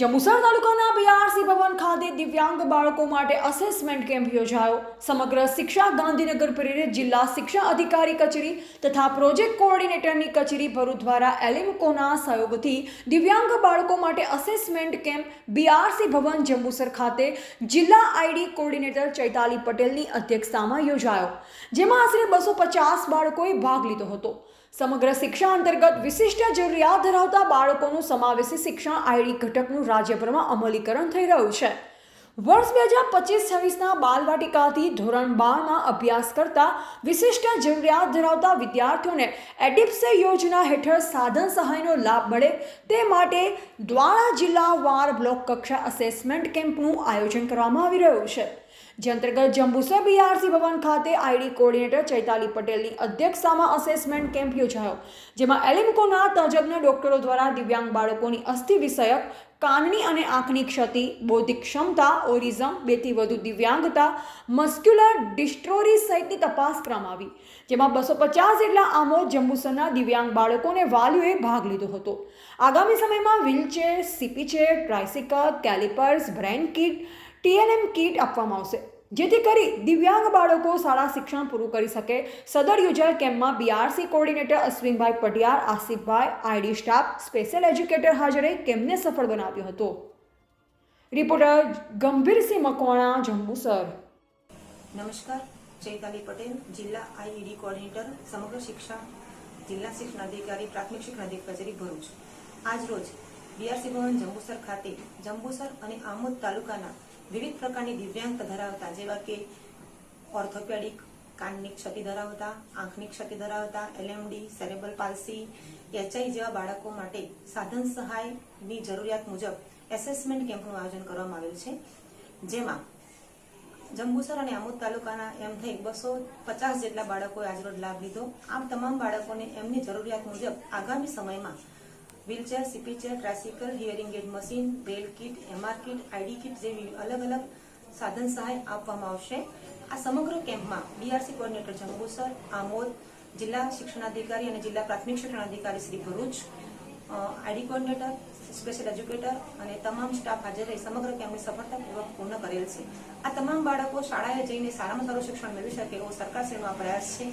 જંબુસર તાલુકાના બીઆરસી ભવન ખાતે દિવ્યાંગ બાળકો માટે અસેસમેન્ટ કેમ્પ યોજાયો. સમગ્ર શિક્ષા ગાંધીનગર પ્રેરિત જિલ્લા શિક્ષા અધિકારી કચેરી તથા પ્રોજેક્ટ કોઓર્ડિનેટરની કચેરી ભરૂચ દ્વારા એલિમકોના સહયોગથી દિવ્યાંગ બાળકો માટે અસેસમેન્ટ કેમ્પ બીઆરસી ભવન જંબુસર ખાતે જિલ્લા આઈડી કોઓર્ડિનેટર ચૈતાલી પટેલની અધ્યક્ષતામાં યોજાયો, જેમાં આશરે બસો પચાસ બાળકોએ ભાગ લીધો હતો. સમગ્ર શિક્ષણ અંતર્ગત વિશિષ્ટ જરૂરિયાત ધરાવતા બાળકોનું સમાવેશી શિક્ષણ આઈડી ઘટકનું રાજ્યભરમાં અમલીકરણ થઈ રહ્યું છે. વર્ષ બે હજાર પચીસ છવ્વીસના બાલવાટિકાથી ધોરણ બારમાં અભ્યાસ કરતા વિશિષ્ટ જરૂરિયાત ધરાવતા વિદ્યાર્થીઓને એડિપ્સે યોજના હેઠળ સાધન સહાયનો લાભ મળે તે માટે દ્વારા જિલ્લાવાર બ્લોક કક્ષા અસેસમેન્ટ કેમ્પનું આયોજન કરવામાં આવી રહ્યું છે. જે અંતર્ગત જંબુસર બીઆરસી ભવન ખાતે આઈડી કોર્ડિનેટર ચૈતાલી પટેલની અધ્યક્ષતામાં અસેસમેન્ટ કેમ્પ યોજાયો, જેમાં એલિમ્કોના તજજ્ઞ ડોક્ટરો દ્વારા દિવ્યાંગ બાળકોની અસ્થિ વિષયક, કાનની અને આંખની ક્ષતિ, બૌદ્ધિક ક્ષમતા, ઓરિઝમ બેથી વધુ દિવ્યાંગતા, મસ્ક્યુલર ડિસ્ટ્રોરી સહિતની તપાસ કરવામાં આવી જેમાં બસો પચાસ જેટલા આમોદ જંબુસરના દિવ્યાંગ બાળકોને વાલીઓએ ભાગ લીધો હતો. આગામી સમયમાં wheelchair CP chair tricycle calipers brain kit TNM kit આપવામાં આવશે. જેથી કરી દિવ્યાંગ બાળકો શાળા શિક્ષણ પૂરું કરી શકે. સદર યોજાયેલ કેમ્પમાં BRC coordinator Ashwinbhai Patiyar Asifbhai ID staff, special educator હાજરે કેમ્પને સફળ બનાવ્યો હતો. રિપોર્ટર ગંભીરસિંહ મકવાણા, જંબુસર. નમસ્કાર. ચૈતાલી પટેલ, જિલ્લા આઈઈડી કોઓર્ડિનેટર, સમગ્ર શિક્ષા જિલ્લા શિક્ષણ અધિકારી, પ્રાથમિક શિક્ષણ અધિકારી ભરૂચ. આજ રોજ બીઆરસી ભવન જંબુસર ખાતે જંબુસર અને આમોદ તાલુકાના વિવિધ પ્રકારની દિવ્યાંગતા ધરાવતા જેવા કે ઓર્થોપેડિક કાનની ક્ષતિ ધરાવતા આંખની ક્ષતિ ધરાવતા, એલએમડી સેરેબલ પાલ્સી, એચઆઈ જેવા બાળકો માટે સાધન સહાયની જરૂરિયાત મુજબ એસેસમેન્ટ કેમ્પનું આયોજન કરવામાં આવેલ છે. જેમાં જંબુસર અને આમોદ તાલુકાના એમ થઈ બસો પચાસ જેટલા બાળકોએ આજરોજ લાભ લીધો. આમ તમામ બાળકોને એમની જરૂરિયાત મુજબ આગામી સમયમાં wheelchair CP chair tricycle hearing aid machine bell kit MR kit ID kit જેવી અલગ અલગ સાધન સહાય આપવામાં આવશે. આ સમગ્ર કેમ્પમાં બીઆરસી કોર્ડિનેટર જંબુસર આમોદ જિલ્લા શિક્ષણાધિકારી અને જિલ્લા પ્રાથમિક શિક્ષણાધિકારી Shri Bharuch ID coordinator special educator અને તમામ સ્ટાફ હાજર રહી સમગ્ર કેમ્પને સફળતાપૂર્વક પૂર્ણ કરેલ છે. આ તમામ બાળકો શાળાએ જઈને સારામાં સારું શિક્ષણ મેળવી શકે એવો સરકારશ્રીનો આ પ્રયાસ છે.